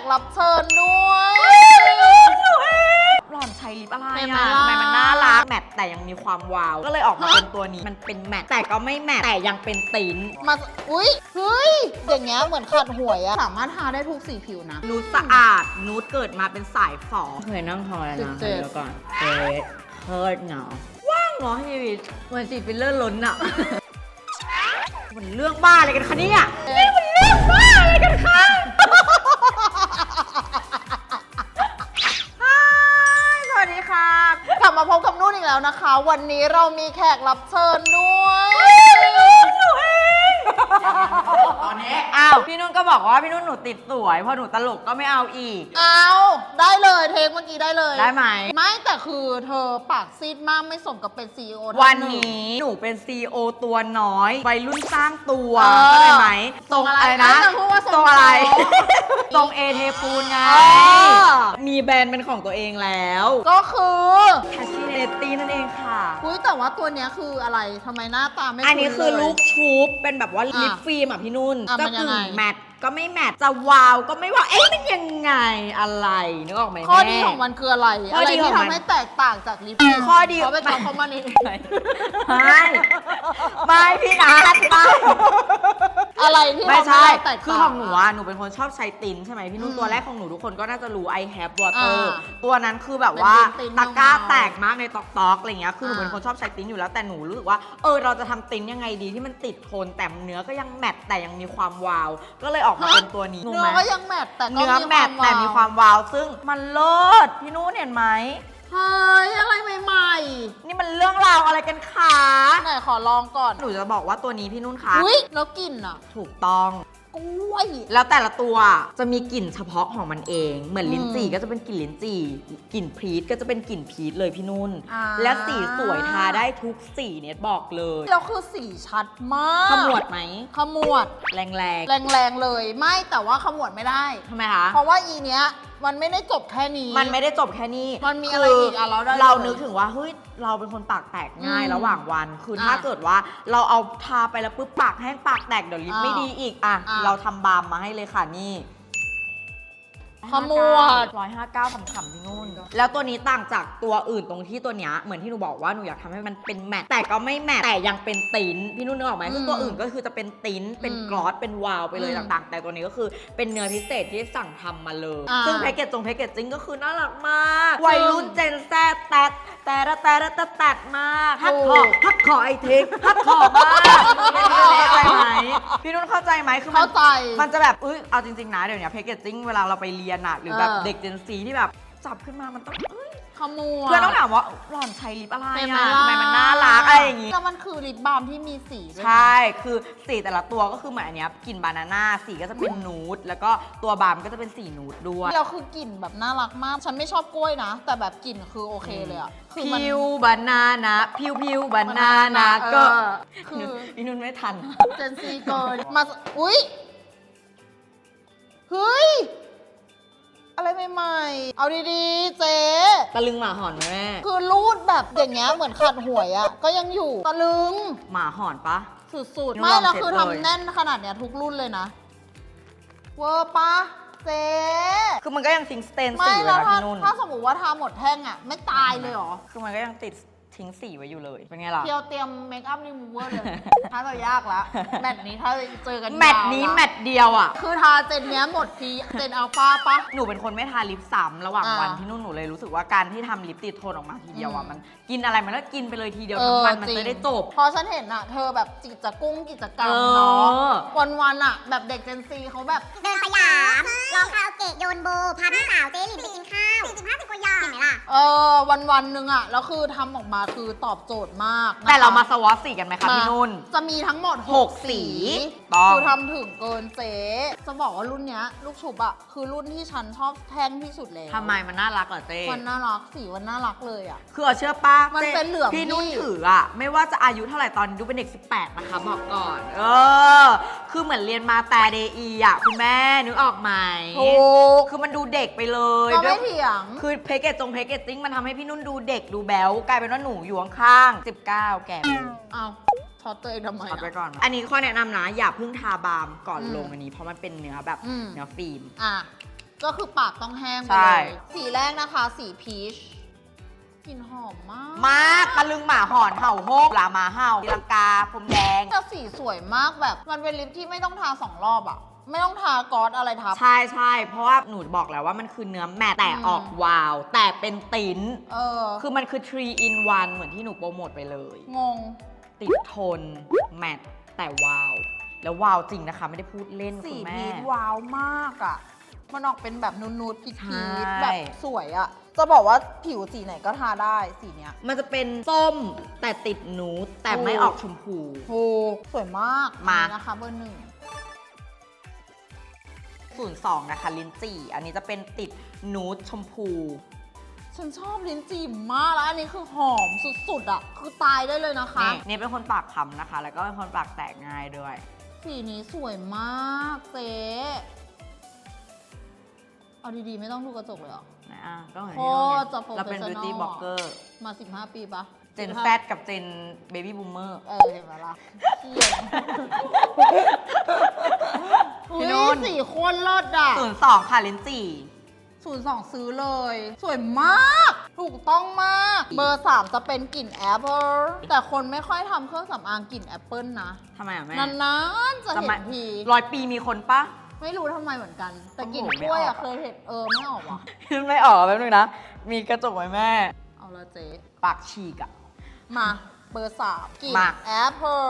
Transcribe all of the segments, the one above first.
กรับเชิญด้วยหล่อนใช้ลิปอะไรเป็นไหมอะล่ะทำไมมันน่ารัก แมทแต่ยังมีความวาว ก็เลยออกมาเป็นตัวนี้ มันเป็นแมทแต่ก็ไม่แมทแต่ยังเป็นติ้นมาอุ้ยเฮ้ย อย่างเงี้ยเหมือนขัดหวยอะสามารถทาได้ทุกสีผิวนะ นูดสะอาด นูดเกิดมาเป็นสายฝอเคยนั่งทอยสิบนะเจ็ดเดี๋ยวก่อนเจ๊เคิร์ดเหงาว่างเหรอพี่วิทเหมือนสีฟิลเลอร์ล้นอะมันเรื่องบ้าอะไรกันคะเนี่ยนี่มันเรื่องบ้าอะไรกันคะ บมาพบกับนุ่นอีกแล้วนะคะ วันนี้เรามีแขกรับเชิญด้วยตอ นนี้อ้าวพี่นุ่นก็บอกว่าพี่นุ่นหนูติดสวยพอหนูตลกก็ไม่เอาอีก เอาได้เลยเทคเมื่อกี้ได้เลยได้ไหม ไม่แต่คือเธอปากซีดมากไม่สมกับเป็นซีอโอ วันนี้หนูเป็น CEO ตัวน้อยวัยรุ่นสร้างตัวเออเข้าใจไหมทรงอะไรนะเอ้ยจะพูดว่าทรงทรงอะไรโต๊ะทรงเอเทปูนไงเออ มีแบรนด์เป็นของตัวเองแล้วก็คือแคชชี่เนตตี้นั่นเองค่ะ อุ้ยแต่ว่าตัวเนี้ยคืออะไรทำไมหน้าตาไม่อันนี้คือเย ลูกชุบเป็นแบบว่าอะลิปฟิล์มอะพี่นุ่นอะก็มันยังกึ่ไงงแมทก็ไม่แมทจะวาวก็ไม่วาวเอ๊ะมันยังไงอะไรนึกออกไหมข้อแดีของมันคืออะไร ข้ออะไรดีที่ของมันทำให้แตกต่างจากลิปข้อดีเขาไปทำเขามานี่ไม่ไม่พี่นัทไม่ อะไรที่ไม่ทำให้ใช่เราแตกต่าง คือของหนูอะหนูเป็นคนชอบใช้ตินใช่ไหมพี่นุ่นอืมตัวแรกของหนูทุกคนก็น่าจะรู้ I have water อ่าตัวนั้นคือแบบว่าเป็นตินๆตะกร้าเงาๆแตกมากในตอกตอกอะไรเงี้ย คือหนูอ่าเป็นคนชอบใช้ตินอยู่แล้ว แต่หนูรู้สึกว่า เออ เราจะทำตินยังไงดีที่มันติดทนแต่เนื้อก็ยังแมตต์แต่ยังมีความวาว ก็เลยออกมาเป็นตัวนี้งงเนื้ไหอมก็ยังแมทแต่ก็เนื้อแมตต์แต่มีความวาว ซึ่งมันเลิศพี่นุ่นเห็นไหม เฮ้ย อะไรใหม่นี่มันเรื่องราวอะไรกันคะๆไหนขอลองก่อน หนูจะบอกว่าตัวนี้พี่นุ่นคะอุ้ยแล้วกลิ่นอะถูกต้อง กล้วย แล้วแต่ละตัวจะมีกลิ่นเฉพาะของมันเอง เหมือนลิ้นจี่อืมก็จะเป็นกลิ่นลิ้นจี่ กลิ่นพีชก็จะเป็นกลิ่นพีชเลยพี่นุ่น อ่า และสีสวยทาได้ทุกสีเนี่ยบอกเลยแล้วคือสีชัดมากขมวดไหม ขมวด แรงแรงแรงๆเลย ไม่แต่ว่าขมวดไม่ได้ ๆทำไมคะ เพราะว่าอีเนี้ย มันไม่ได้จบแค่นี้ มันไม่ได้จบแค่นี้มันมีอะไรอีกอะเราได้เราเลยนึกถึงว่าเฮ้ยเราเป็นคนปากแตกง่ายอืมระหว่างวัน คือถ้าอะเกิดว่าเราเอาทาไปแล้วปุ๊บปากแห้งปากแตกเดี๋ยวลิปอะไม่ดีอีกอะอะ เราทำบาล์มมาให้เลยค่ะนี่ ขมวด ร้อยห้าเก้าขำๆพี่นุ่น แล้วตัวนี้ต่างจากตัวอื่นตรงที่ตัวเนี้ยเหมือนที่หนูบอกว่าหนูอยากทำให้มันเป็นแมทแต่ก็ไม่แมทแต่ยังเป็นติ้นพี่นุ่นนึกออกไหมคือตัวอื่นก็คือจะเป็นติ้นเป็นอืมกลอสเป็นวาวไปเลยอืมต่างๆ แต่ตัวนี้ก็คือเป็นเนื้อพิเศษที่สั่งทำมาเลย อ่า ซึ่งแพคเกจจงแพคเกจจิ้งก็คือน่ารักมากวัยรุ่นเจนแซดแตดแต่ละแต่ละแต่แตดมากฮักคอฮักคอไอเทคฮักคอมากเข้าใจไหมพี่นุ่นเข้าใจไหมคือมัน เข้าใจ มันจะแบบอุ้ยเอาจริง ๆ นะ เดี๋ยวนี้แพคเกจจิ้งเวลาเราไปเรียนอะหรือแบบเออ เด็กเจนซีที่แบบจับขึ้นมามันต้องเอ้ยขมวดเพื่อนต้องถามว่าหล่อนใช้ลิปอะไรเป็นอะไหมทำไมมันน่ารักอะไรอย่างงี้ แล้วมันคือลิปบาล์มที่มีสีด้วยนะ ใช่ คือสีแต่ละตัวก็คือเหมือนอันเนี้ยกลิ่นบานาน่า สีก็จะเป็นนูด แล้วก็ตัวบาล์มก็จะเป็นสีนูดด้วย เราคือกลิ่นแบบน่ารักมาก ฉันไม่ชอบกล้วยนะ แต่แบบกลิ่นคือโอเคเลยอะคือมันพิวบานานะพิวพิวบานานะก็เออคือ พี่นุ่นไม่ทัน เจนซีเกินมา อุ้ยเฮ้ย อะไรใหม่ๆ เอาดีๆ เจ๊ ตะลึงหมาหอนไหมแม่ คือรูดแบบอย่างเงี้ยเหมือนขัดหวยอะก็ยังอยู่ตะลึง หมาหอนปะสุดหนูๆไม่ลองแล้วเช็ดคือเลยทำแน่นขนาดเนี้ยทุกรุ่นเลยนะ เวอร์ปะเจ๊คือมันก็ยังทิ้งสเตนไม่สีไว้แล้วนะถ้าพี่นุ่น ถ้าสมมติว่าทาหมดแท่งอะไม่ตายเลยเหรอ คือมันก็ยังติด ทิ้งสีไว้อยู่เลย เป็นไงล่ะ เที่ยวเตรียมเมคอัพรีมูเวอร์เลยถ้าจะยากละ แมตช์นี้ถ้าเจอกันแมตช์นี้ยาวละแมตช์เดียวอะ คือทาเจนเนี้ยหมดทีเจนอัลฟาปะ หนูเป็นคนไม่ทาลิปซ้ำระหว่างอ่าวันที่นู่นหนูเลยรู้สึกว่าการที่ทำลิปติดทนออกมาทีเดียวอะอืมมัน กินอะไรมันก็กินไปเลยทีเดียวเอทั้งอวันมันจริงจะได้จบ พอฉันเห็นอะเธอแบบกิจกุ้งกิจกรรมเออเนาะวันๆอะแบบเด็กเจนซีเขาแบบเดินสยามลอ งคาราโอเกะโยนโบพาพี่สาวเจหลินไปกินข้าวสี่สิบห้าสิบกว่าอย่างเห็นไหมล่ะ เออวันวันๆหนึ่งอะแล้วคือทำออกมาคือตอบโจทย์มากนะคะแต่เรามาสวอตสีกันไหมคะพี่นุ่น จะมีทั้งหมด หก6 สี ต้อง คือทำถึงเกินเจ๊จะบอกว่ารุ่นเนี้ย ลูกชุบอะคือรุ่นที่ฉันชอบแท่งที่สุดเลยทำไมมันน่ารักเหรอเต้มันน่ารักสีมันน่ารักเลยอะ คือเอาเชื่อป้ามันจ๊เป็นเหลืองพี่นุ่นพี่ ถืออะไม่ว่าจะอายุเท่าไหร่ตอนนี้ดูเป็นเด็ก 18 นะคะบอกก่อน เออ คือเหมือนเรียนมาแต่เดอีอะคุณแม่นึกออกไหมถูกคือมันดูเด็กไปเลยก็ด้ไม่วยเถียง คือเพกเกจจงเพกเกจจิ้งมันทำให้พี่นุ่นดูเด็กดูแบ๊วกลายเป็นว่าหนูอยู่ข้างๆ19 แก่ไปเลยเอา ช็อตตัวเองทำไมเอาไปอะก่อน อันนี้ข้อแนะนำนะ อย่าเพิ่งทาบาล์มก่อนอืมลงอันนี้ เพราะมันเป็นเนื้อแบบอืม เนื้อฟิล์ม อะ ก็คือปากต้องแห้งไปใช่ เลยสีแรกนะคะ สีพีชกลิ่นหอมมาก มากตะลึงหมาหอนเห่าโฮกหลาหมาเห่าตีลังกาพรมแดง แต่สีสวยมากแบบ มันเป็นลิปที่ไม่ต้องทาสองรอบอะไม่ต้องทากอสอะไรทับ ใช่ใช่เพราะว่าหนูบอกแล้วว่ามันคือเนื้อแมตต์แต่อืม ออกวาว แต่เป็นติ้นเออ คือมันคือ 3 in 1 เหมือนที่หนูโปรโมทไปเลย งง ติดทน แมตต์แต่วาว แล้ววาวจริงนะคะ ไม่ได้พูดเล่นสีคุณแม่ พีชว้าวมากอะมันออกเป็นแบบนูดๆพีชใช่ๆแบบสวยอะจะบอกว่าผิวสีไหนก็ทาได้สีเนี้ยมันจะเป็นส้มแต่ติดนูดแต่ไม่ถูกออกชมพูถูกสวยมากมา อันนี้นะคะเบอร์หนึ่ง 02 นะคะ ลิ้นจี่ อันนี้จะเป็นติดนูดชมพู ฉันชอบลิ้นจี่มากแล้วอันนี้คือหอมสุดๆอะคือตายได้เลยนะคะ นี่นี่เป็นคนปากคำนะคะ แล้วก็เป็นคนปากแตกง่ายด้วย สีนี้สวยมากเจ๊เอาดีๆ ไม่ต้องดูกระจกเลยเหรอนะอะก็เหมือนโคที่ตรจะเราเป็น professional beauty อะ blogger มา 15 ปีปะเจน15แซกับเจนเบบี้บูมเมอร์เออเห็นไหมล่ะเหี้ยพี่อุ้ยนุ่นสีโคตรเลิศอะ ศูนย์สองค่ะลิ้นจี่ ศูนย์สองซื้อเลย สวยมาก ถูกต้องมาก เบอร์ 3 จะเป็นกลิ่นแอปเปิลแต่คนไม่ค่อยทำเครื่องสำอางกลิ่นแอปเปิลนะทำไมอะแม่นานๆจะทำเห็ไมนทีร้อยปีมีคนปะไม่รู้ทำไมเหมือนกัน แต่กลิ่นโอ้โหกล้วยไม่อออะกเคยเห็นเออไม่ออกว่ะไม่ออกแป๊บนึงนะ มีกระจกไหมแม่ เอาละเจ๊ปากฉีกอะ มาเบอร์สามกลิ่นมา แอปเปิล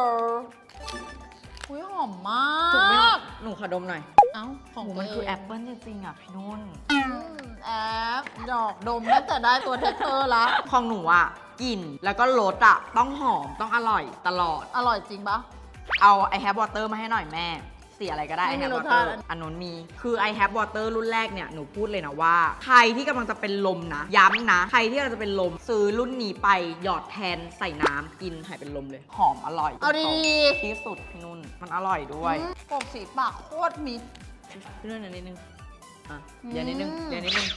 อุ้ยหอมมาถูกไหมกหนูขอดมหน่อย เอ้าของโอ้ตัมัวนเอคืองแอปเปิลจริงๆอะพี่นุ่น อืมแอปดอกดมตั้งแต่ได้ตัวเทคเตอร์ละ ของหนูอะกลิ่นแล้วก็รสอะ ต้องหอมต้องอร่อยตลอด อร่อยจริงปะ เอาไอแฮปวอเตอร์มาให้หน่อยแม่ สีอะไรก็ได้ไม่ไอมีแฮปรวสอเตชาอติร์อันนู้นมี คือไอแฮปวอเตอร์รุ่นแรกเนี่ย หนูพูดเลยนะว่า ใครที่กำลังจะเป็นลมนะ ย้ำนะ ใครที่กำลังจะเป็นลม ซื้อรุ่นนี้ไปหยอดแทนใส่น้ำกินหายเป็นลมเลย หอมอร่อยเอาดีที่สุดพี่นุ่น มันอร่อยๆด้วย อืมกบสีปากโคตรมิด พี่นุ่นอันนิดนึงอะอืมเดี๋ยวนิดนึงเดี๋ยวนิดนึง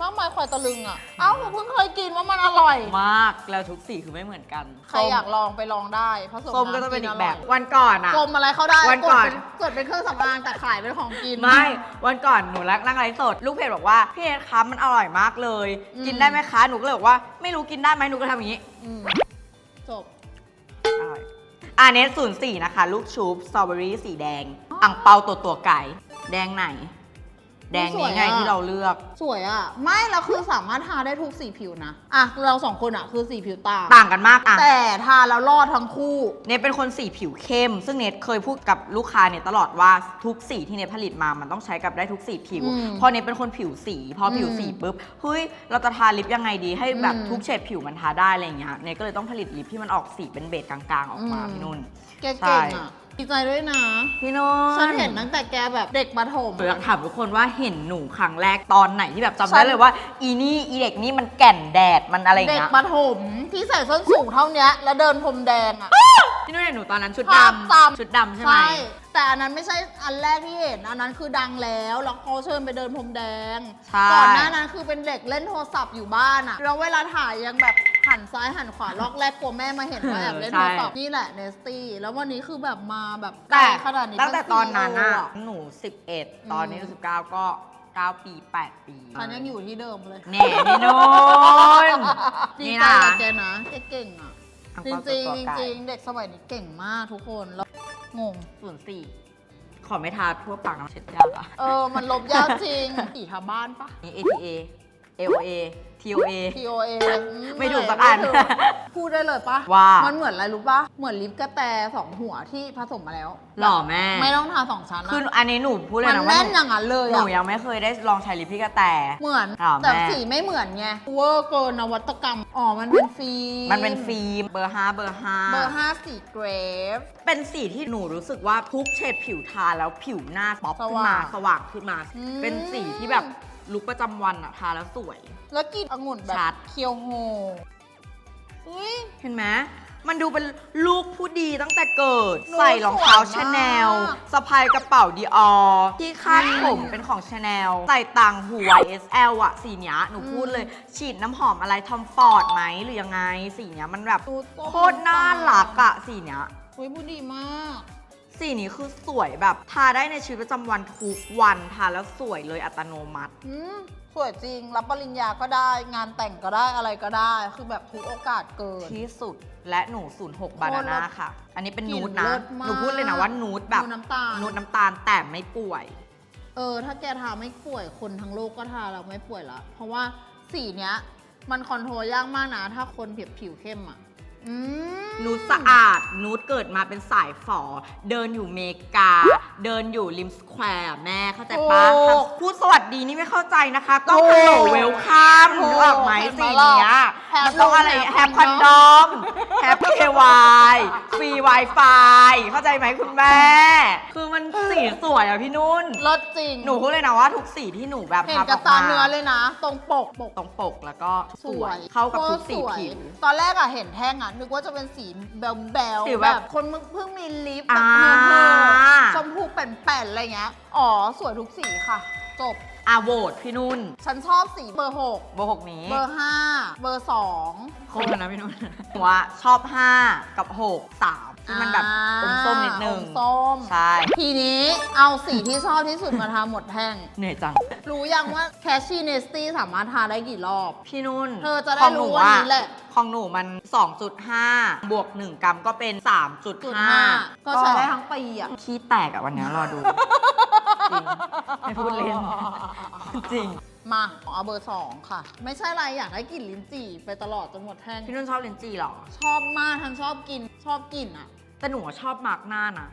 มากมายควายตะลึงอะ เอ้าผมเพิ่งเคยกินว่ามันอร่อย มากแล้วทุกสีคือไม่เหมือนกันใครอยากลองไปลองได้ผสมส้มก็จะเป็นอีกแบบวันก่อนอะ กลมอะไรเข้าได้วันก่อน เกิดเป็นเครื่องสำอางแต่ขายเป็นของกิน ไม่ วันก่อนหนูนั่งไลฟ์สด ลูกเพจบอกว่าพี่เอสคะมันอร่อยมากเลย กินได้ไหมคะหนูก็เลยบอกว่าไม่รู้กินได้ไหมหนูก็ทำอย่างนี้ อันนี้ศูนย์สี่นะคะ ลูกชุบสตรอเบอรี่สีแดง อ่างเปาตัวตัวไก่ แดงไหน แดงนี้ไงสวยอะที่เราเลือก สวยอะ ไม่แล้วคือสามารถทาได้ทุกสีผิวนะ อะ เราสองคนอะคือสีผิวต่าง ต่างกันมากอะแต่ทาแล้วรอดทั้งคู่ เนทเป็นคนสีผิวเข้ม ซึ่งเนทเคยพูดกับลูกค้าเนี่ยตลอดว่าทุกสีที่เนทผลิตมามันต้องใช้กับได้ทุกสีผิว อืมพอเนทเป็นคนผิวสี พอผิวสีอืมปุ๊บเฮ้ยเราจะทาลิปยังไงดีให้แบบอืมทุกเฉดผิวมันทาได้อะไรอย่างเงี้ยเนทก็เลยต้องผลิตลิปที่มันออกสีเป็นเบจกลางๆออกมาอืม พี่นุ่น แกใช่เก่งอะดีใจด้วยนะ พี่นุ่นฉันเห็นตั้งแต่แกแบบเด็กประถมหนูอยากถามทุกคนว่าเห็นหนูครั้งแรกตอนไหนที่แบบจำฉัได้น เลยว่า อีนี่อีเด็กนี่มันแก่นแดดมันอะไรอย่างเด็กเงี้ยประถมที่ใส่ส้นสูงเท่าเนี้ย แล้วเดินพรมแดงอะพี่นุ่นเห็นหนูตอนนั้นชุดภาพดำจำชุดดำใช่ไหม แต่อันนั้นไม่ใช่อันแรกที่เห็น อันนั้นคือดังแล้ว แล้วเขาเชิญไปเดินพรมแดง ใช่ ก่อนหน้านั้นคือเป็นเด็กเล่นโทรศัพท์อยู่บ้านอะแล้วเวลาถ่ายยังแบบ หันซ้ายหันขวาลอกแรกกลัวแม่มาเห็นว่าแอบเล่นโทรศัพท์นี่แหละเนสตี้แล้ววันนี้คือแบบมาแบบแต่ขนาดนี้ตั้งแต่ตอนนั้นน่ะเป็ CEO หนู 11 ตอนนี้หนู19 ก็ 9 ปี 8 ปีฉันยังอยู่ที่เดิมเลยแน่พี่นุ่นดีนี่ใจนะกับแกนะแกเก่งอะอังจริเปางตัวจริงตัวไก่จริงๆเด็กสมัยนี้เก่งมากทุกคนแล้วงงส่วนสี่ขอไม่ทาทั่วปากน้ำเช็ดยากอะเออ มันลบยากจริงสีทาบ้านปะนี่ ATA AOA TOA TOA ไม่ถูกสักอันไม่ถูกพูดได้เลยปะว่า มันเหมือนอะไรรู้ปะเหมือนลิปกระแตสองหัวที่ผสมมาแล้วหล่อแม่ ไม่ต้องทาสองชั้นคือนะอันนี้หนูพูดเลยมันนะว่าแน่นหอย่างนั้นเลยหนูอะยังไม่เคยได้ลองใช้ลิปพี่กระแต เหมือนหล่อแต่แม่สีไม่เหมือนไง เวอร์เกินนวัตกรรม อ๋อ มันเป็นฟิล์ม มันเป็นฟิล์ม เบอร์5เบอร์5เบอร์ห้าสีเกรฟ เป็นสีที่หนูรู้สึกว่าทุกเฉดผิวทาแล้วผิวหน้าป๊อปขึ้นมาสสว่างว่างขึ้นมาอืมเป็นสีที่แบบ ลุคประจำวันอะทาแล้วสวย แล้วกลินองุ่นแบบชัดเคียวโฮอุ้ย เห็นไหมมันดูเป็นลูกผู้ดีตั้งแต่เกิด หนูใส่รองเท้าสวยมาก ชาแนลสะพายกระเป๋าดีออที่คาดผมเป็นของชาแนลใส่ต่างหู YSL อะสีเนี้ยหนูพูดเลย ฉีดน้ำหอมอะไรทอมฟอร์ดไหมหรือยังไง สีเนี้ยมันแบบดูโตโคตรน่ารักอะสีเนี้ยอุ้ยผู้ดีมาก สีนี้คือสวยแบบทาได้ในชีวิตประจำวันทุกวันทาแล้วสวยเลยอัตโนมัติ อืมสวยจริง รับปริญญาก็ได้ งานแต่งก็ได้อะไรก็ได้ คือแบบทุกโอกาสเกิน ที่สุดและหนู 06 บานาน่าค่ะ อันนี้เป็นกลิ่นูนดนะเลิศมากหนูพูดเลยนะว่านูดแบบนูดน้ำตาล นูดน้ำตาลแต่ไม่ป่วย เออ ถ้าแกทาไม่ป่วยคนทั้งโลกก็ทาแล้วไม่ป่วยละเพราะว่าสีเนี้ย มันคอนโทรลยากมากนะ ถ้าคนผิวผิวเข้มอะ อืมนูดสะอาดนูดเกิดมาเป็นสายฝอ เดินอยู่เมกา เดินอยู่ริมสแควร์แม่เข้าใจปะถูกพูดสวัสดีนี่ไม่เข้าใจนะคะ ต้องถูฮักลโหลเวลคัมถูกนึกออกไหมเห็นไหมสีล่ะเนี้ยแฮปมันต้องอะไรแฮแฮปปคคออนนดดออมแฮปเควายฟรีไวไฟเข้าใจไหมคุณแม่ คือมันสีสวยอะพี่นุ่นเลิศจริงหนูพูดเลยนะว่าทุกสีที่หนูแบบเห็นทำกับอตาอกมเนื้อเลยนะ ตรงปกปกตรงปกแล้วก็สสววยยเข้ากับทุกโคตรสีสวยผิว ตอนแรกอะเห็นแท่งอะนึกว่าจะเป็นสีแบลแบลสีๆแบบแบบคนมึงเพิ่งมีลิปแบอ่าบเฮ้อๆชมพูแป่นๆอะไรเงี้ย อ๋อ สวยทุกสีค่ะ จบอาโหวตพี่นุ่นฉันชอบสีเบอร์หกโบหกนี้เบอร์ห้าเบอร์สองคงกันนะพี่นุ่นหนูว่าชอบ 5 กับ6 3 ที่มันแบบอมส้มนิดนึง อมส้มใช่ ทีนี้เอาสีที่ชอบที่สุดมาทาหมดแท่ง เหนื่อยจัง รู้ยังว่าแคชชี่เนสตี้สามารถทาได้กี่รอบ พี่นุ่นเธอจะได้ของหรู้วันนี้แหละ ของหนูมัน 2.5 บวก 1 กรัมก็เป็น จุด3.5ห้าก็ใช้ได้ทั้งปีอะขี้แตกอะวันนี้รอดู จริง ไม่พูดเล่น จริง มาเอาเบอร์สองค่ะ ไม่ใช่อะไรอยากได้กลิ่นลิ้นจี่ไปตลอดจนหมดแท่งพี่นุ่นชอบเลนจีเหรอ ชอบมากทั้งชอบกินชอบกลิ่นอะ แต่หนูชอบมาร์กหน้านะ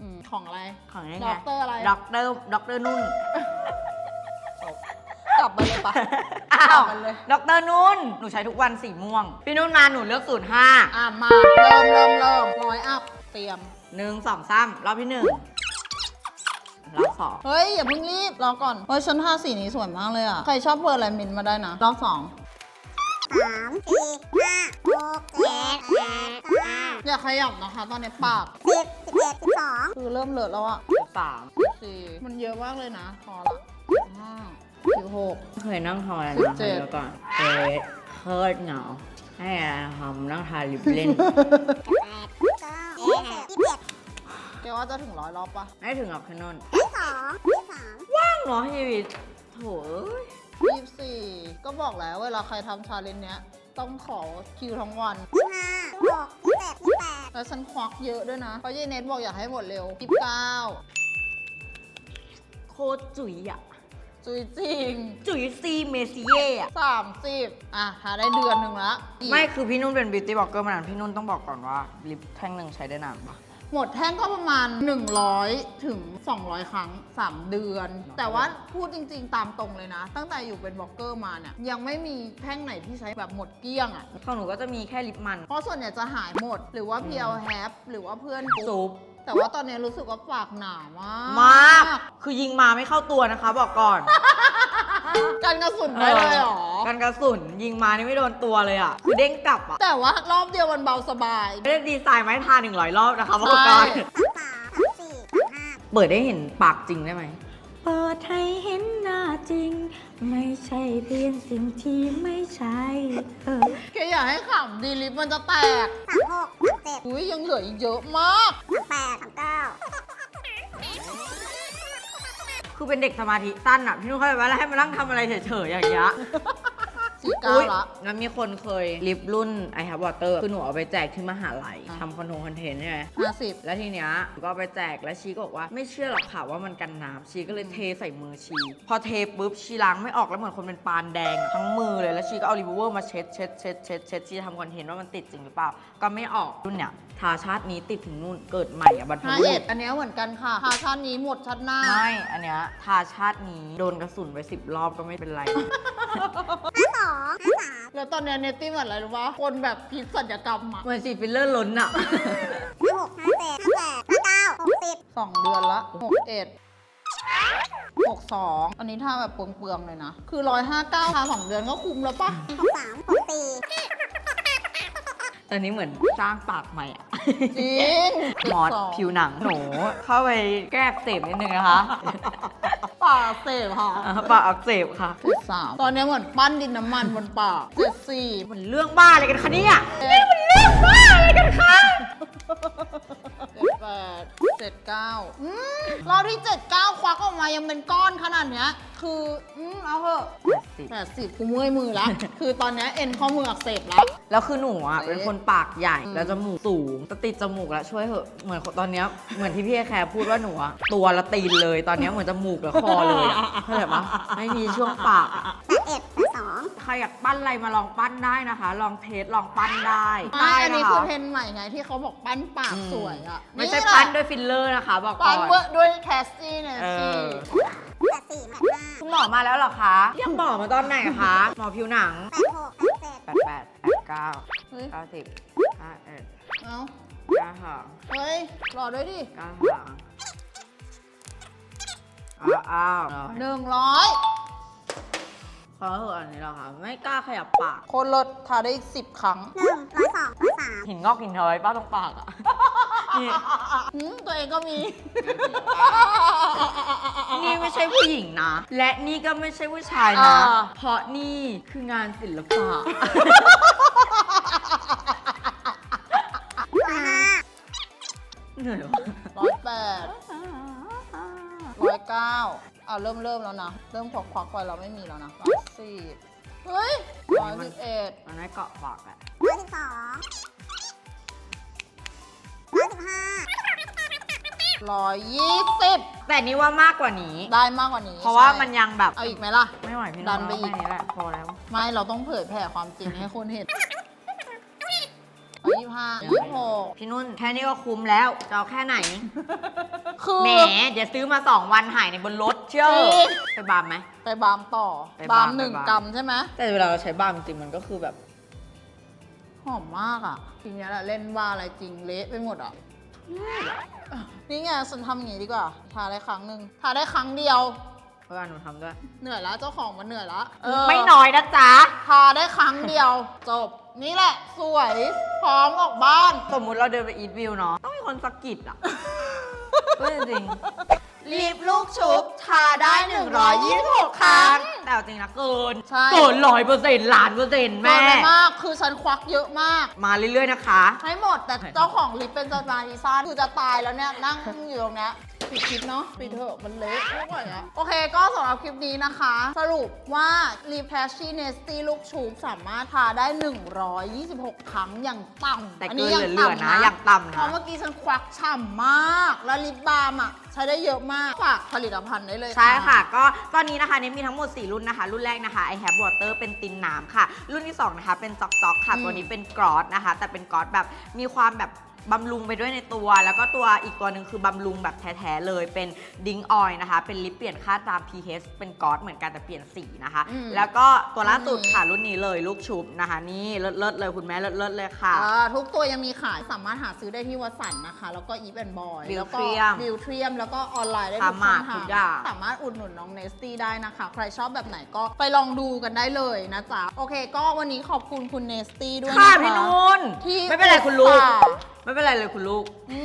อืมของอะไร ของนี่ด็ไงอกเตอร์อะไร ด็อกเตอร์ด็อกเตอร์นุ่น กลับไปเลยปะอ้าว กลับไปเลย ด็อกเตอร์นุ่น หนูใช้ทุกวันสีม่วง พี่นุ่นมาหนูเลือกศูนย์ห้าอะ มา เริ่มเริ่มเริ่มร้อยอัพ เตรียม หนึ่งสองสามรอบที่หนึ่งรอบสองเฮ้ย อย่าเพิ่งรีบ รอก่อน เฮ้ยฉันทาสีนี้สวยมากเลยอะ ใครชอบเบอร์อะไรมินมาได้นะ รอบสอง สามสี่ห้าหกเจ็ดแปดเก้าอย่าขยับนะคะ ตอนนี้ปากสิบสิบเอ็ดสิบสองคือเริ่มเหลือแล้วอะสามสี่มันเยอะมากเลยนะพอละห้าสิบหก เคยนั่งทำอะไรสิบนะเจ็ดเดี๋ยวก่อนเฮ้ยเคิร์ดเหงาให้อะไรทำนั่งทาลิปเล่นแปดเก้ายี่สิบยี่สิบเอ็ดแกว่าจะถึงร้อยรอบปะไม่ถึงหรอกพี่นุ่นยี่สิบสองยี่สิบสามว่างเนาะชีวิตโถเอ้ย ยี่สิบสี่ก็บอกแล้วเวลาใครทำชาเลนจ์เนี้ย ต้องขอคิวทั้งวันยี่สิบห้ายี่สิบหกยี่สิบเจ็ดยี่สิบแปดแล้วฉันควักเยอะด้วยนะ เพราะยายเน็ตบอกอยากให้หมดเร็วยี่สิบเก้าโคตรจุ๋ยอะจุยจริง จุ๋ยซีเมซิเย่อะสามสิบอะ หาได้เดือนหนึ่งละอีกไม่คือพี่นุ่นเป็นบิวตี้บล็อกเกอร์มานานพี่นุ่นต้องบอกก่อนว่าลิปแท่งหนึ่งใช้ได้นานปะ หมดแท่งก็ประมาณ 100 ถึง 200 ครั้ง 3 เดือน แต่ว่าพูดจริง ๆ ตามตรงเลยนะ ตั้งแต่อยู่เป็นบล็อกเกอร์มาเนี่ยยังไม่มีแท่งไหนที่ใช้แบบหมดเกลี้ยงอะ่ะของหนูก็จะมีแค่ลิปมัน เพราะส่วนใหญ่จะหายหมด หรือว่าเพียวแฮปหรือว่าเพื่อนกซุรุ๊ปปแต่ว่าตอนนี้รู้สึกว่าปากหนามาก มาก คือยิงมาไม่เข้าตัวนะคะ บอกก่อน กันกระสุนได้เลยเหรอ กันกระสุนยิงมานี่ไม่โดนตัวเลยอะคือเด้งกลับอะ แต่ว่ารอบเดียวมันเบาสบาย ไม่ได้ดีไซน์ไม้ทาหนึ่งร้อยรอบนะคะบอกก่อนใช่สามสามสี่สามห้าเปิดได้เห็นปากจริงได้ไหมเปิดให้เห็นหน้าจริง ไม่ใช่เพียงสิ่งที่ไม่ใช่เธอแกอยากให้ขำดีลิฟมันจะแตกสามหกสามเจ็ดอุ้ยยังเหลืออีกเยอะมากสามแปดสามเก้า คือเป็นเด็กสมาธิสั้นอะพี่นุ่นเข้าใจว่าแล้วให้มานั่งทำอะไรเฉยๆอย่างเงี้ย สี่เก้าอุ๊ยละ แล้วมีคนเคยลิปรุ่น I have water คือหนูเอาไปแจกที่มหาลัยทำคอนโทงคอนเทนต์ใช่ไหม ห้าสิบ แล้วทีเนี้ยหนูก็เอาไปแจกแล้วชีก็บอกว่าไม่เชื่อหรอกค่ะว่ามันกันน้ำชีก็เลยเทใส่มือชี พอเทปุ๊บชีล้างไม่ออกแล้วเหมือนคนเป็นปานแดงทั้งมือเลยแล้วชีก็เอารีมูเวอร์มาเช็ดเช็ดเช็ดเช็ดเช็ดชีทำคอนเทนต์ว่ามันติดจริงหรือเปล่า ก็ไม่ออกรุ่นเนี้ยทาชาตินี้ติดถึงนู่นเกิดใหม่อะบรรพห้าบุรุเอ็ษดอันเนี้ยเหมือนกันค่ะทาชาตินี้หมดชาติหน้า ไม่ อันเนี้ยทาชาตินี้โดนกระสุนไปสิบรอบก็ไม่เป็นไรห้าสองห้าสามแล้วตอนเนี้ยเนตตี้เหมือนอะไรรู้ปะคนแบบพิษสัญญกรรมอะเหมือนสีฟิลเลอร์ล้นอะห้าหกห้าเจ็ดห้าแปดห้าเก้าหกสิบสองเดือนละหกเอ็ดหกสองอันนี้ท่าแบบเปลืองๆเลยนะ คือร้อยห้าเก้าทาสองเดือนก็คุ้มแล้วปะหกสามหกสี่ ตอนนี้เหมือนสร้างปากใหม่อะจริงมอส12ผิวหนังหนูเข้าไปแก้อักเสบนิดนึงนะคะปากเสพค่ะอ่าปากอักเสบค่ะ เจ็ดสามตอนเนี้ยเหมือนปั้นดินน้ำมันบนปากเจ็ดสี่มันเรื่องบ้าอะไรกันคะเนี่ยนี่มันเรื่องบ้าอะไรกันคะ เจ็ดแปดเจ็ดเก้าอืมรอบที่เจ็ดเก้าควักออกมายังเป็นก้อนขนาดเนี้ย คือ อืมเอาเถอะ 80 แปดสิบกูเมื่อยมือแล้วคือตอนเนี้ยเอ็นข้อมืออักเสบแล้วแล้วคือหนูอะเอ๊ะเป็นคนปากใหญ่อืม แล้วจมูกสูงจะติดจมูกแล้วช่วยเหอะเหมือนตอนเนี้ยเหมือนที่พี่แคร์พูดว่าหนูอะตัวละตีนเลยตอนเนี้ยเหมือนจมูกและคอเลยอะเข้าใจปะไม่มีช่วงปากอะแปดเอ็ดแปดสองใครอยากปั้นอะไรมาลองปั้นได้นะคะ ลองเทสลองปั้นได้ไม่อันนี้ได้ะะคือเทรนด์ใหม่ไงที่เขาบอกปั้นปากอืมสวยอะไม่ใช่แหละปั้นด้วยฟิลเลอร์นะคะ บอกก่ปั้อนนด้วยแคสตี้เนี่ยเอสิอ แปดสี่แปดห้าคุณหมอมาแล้วเหรอคะยังหมอมาตอนไหนคะ หมอผิวหนังแปดหกแปดเจ็ดแปดแปดแปดเก้าเฮ้ย เก้าสิบเก้าเอ็ดเอาเก้าสองเฮ้ย รอด้วยดิเก้าสามอ้าวอ้าวหนึ่งร้อยขอเหอะอันนี้แล้วค่ะไม่กล้าขยับปาก คนลดทาได้อีกสิบครั้ง หนึ่งร้อยสองร้อยสาม หินงอกหินย้อยป้าตรงปากอะ นี่หืมตัวเองก็มี นี่ไม่ใช่ผู้หญิงนะ และนี่ก็ไม่ใช่ผู้ชายนะ อ่า เพราะนี่คืองานศิลปะร้อยห้าเหนื่อยวะร้อยแปดร้อยเก้าเอาเริ่มเริ่มแล้วนะ เริ่มควักควักไปเราไม่มีแล้วนะร้อยสี่เฮ้ยร้อยสิบเอ็ดมันไม่เกาะปากอะร้อยสิบสอง ร้อยสิบห้าร้อยยี่สิบแต่นี่ว่ามากกว่านี้ ได้มากกว่านี้เพราะว่าใช่มันยังแบบ เอาอีกไหมล่ะ ไม่ไหวพี่ดัน้องนไปอีก แค่นี้แหละพอแล้ว ไม่เราต้องเผยแผ่ความจริงให้คนเห็นร้อยยี่สิบห้ายี่สิบหกพี่นุ่นแค่นี้ก็คุ้มแล้วจะเอาแค่ไหน คือ แหมเดี๋ยวซื้อมา 2 วันหายในบนรถเชื่อจริง ไปบามไหม ไปบามต่อ ไปบาบามมหนึ่งไปบามกรัมใช่ไหมแต่เวลาเราใช้บามจริงๆมันก็คือแบบ หอมมากอะ ทีเนี้ยแหละเล่นว่าอะไรจริงเละไปหมดอะ นี่ไงฉันทำอย่างนี้ดีกว่าทาได้ครั้งหนึ่งทาได้ครั้งเดียวเวลาหนูทำด้วย เหนื่อยแล้วเจ้าของมันเหนื่อยแล้วเไม่น้อยนะจ๊ะ ทาได้ครั้งเดียว จบ นี่แหละ สวยพร้อมออกบ้าน สมมุติเราเดินไปอีทวิวเนาะ ต้องมีคนสะกิดอะ พูดจริงๆ รีบลูกชุบทาได้ 126 ครั้ง แต่เอาจริงนะเกิน ใช่ เกินร้อยเปอร์เซ็นต์ล้านเปอร์เซ็นต์แม่แม่มาก คือฉันควักเยอะมาก มาเรื่อยๆนะคะ ให้หมดแต่เจ้าของลิปเป็นสมาธิสั้นคือจะตายแล้วเนี่ย นั่งอยู่ตรงเนี้ย ปิดคลิปเนาะปิดเถอะมันเละไม่ไหวอะโอเคก็สำหรับคลิปนี้นะคะ สรุปว่า l i p a s h y Nesty ลูกชูบสามารถทาได้ 126 ครั้งอย่างต่ำแต่อัเกินยังเหลือๆนะต่ำอย่างต่ำเพนะราะเมื่อกี้ฉันควักฉ่ำมาก แล้วลิปบาล์มอะใช้ได้เยอะมากฝากผลิตภัณฑ์ได้เลย ใช่ค่ะ ก็ตอนนี้นะคะเนี่ยมีทั้งหมด 4 รุ่นนะคะ รุ่นแรกนะคะ I have water เป็นตินน้ำค่ะ รุ่นที่ 2 นะคะ เป็นจ็อกจ็อกค่ะตัวนี้เป็นกรอสนะคะ แต่เป็นกรอสแบบมีความแบบ บำรุงไปด้วยในตัว แล้วก็ตัวอีกตัวหนึ่งคือบำรุงแบบแท้ๆเลยเป็นดิงออยนะคะ เป็นลิปเปลี่ยนค่าตาม pH เป็นกรอสเหมือนกันแต่เปลี่ยนสีนะคะ อืม แล้วก็ตัวล่าสุดค่ะรุ่นนี้เลยลูกชุบนะคะ นี่เลิศๆเลยคุณแม่เลิศๆเลยค่ะอ่าทุกตัวยังมีขายสามารถหาซื้อได้ที่วัสันนะคะ แล้วก็อีฟแอนบอย Bill แล้วก็ Trium บิวเทียมแล้วก็ออนไลน์ได้ทุกสาช่มาอรถงทาทุงกอย่างสามารถอุดหนุนน้องเนสตี้ได้นะคะ ใครชอบแบบไหนก็ไปลองดูกันได้เลยนะจ๊ะ โอเค ก็วันนี้ขอบคุณคุณเนสตี้ด้วยค่ะนะคะพี่นุ่นที่ไม่เป็นไรคุณลูก อุตส่าห์ ไม่เป็นไรเลยคุณลูกอื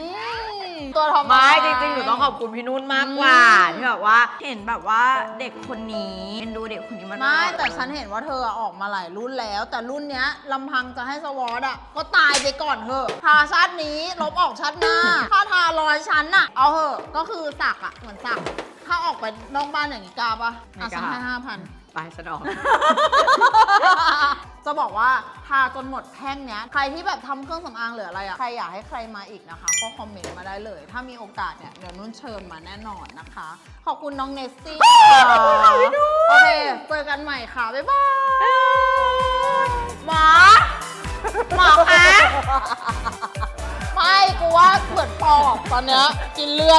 มตัวทำไม่จริงๆหนูต้องขอบคุณพี่นุ่นมากกว่าอืมที่แบบว่าเห็นแบบว่าเด็กคนนี้เอ็นดูเด็กคนนี้มาตลอไม่ดแต่ฉันเห็นว่าเธอออกมาหลายรุ่นแล้ว แต่รุ่นเนี้ยลำพังจะให้สวอตอะ ก็ตายไปก่อนเถอะทาชาตินี้ลบออกชาติหน้า ถ้าทารอยชั้นอะ เอาเถอะก็คือสักอะเหมือนสัก ถ้าออกไปนอกบ้านอย่างนี้กล้าปะอะฉันให้ห้าพัน ไปฉันออก จะบอกว่าทาจนหมดแท่งเนี้ย ใครที่แบบทำเครื่องสำอางหรืออะไรอะใครอยากให้ใครมาอีกนะคะ ก็คอมเมนต์มาได้เลย ถ้ามีโอกาสเนี่ยเดี๋ยวนุ่นเชิญมาแน่นอนนะคะ ขอบคุณน้องเนสซี่ค่ะโอเค เจอกันใหม่ค่ะ บ๊ายบาย หมอ หมอคะ ไม่กูว่าเหมือนปอบตอนเนี้ยกินเลือด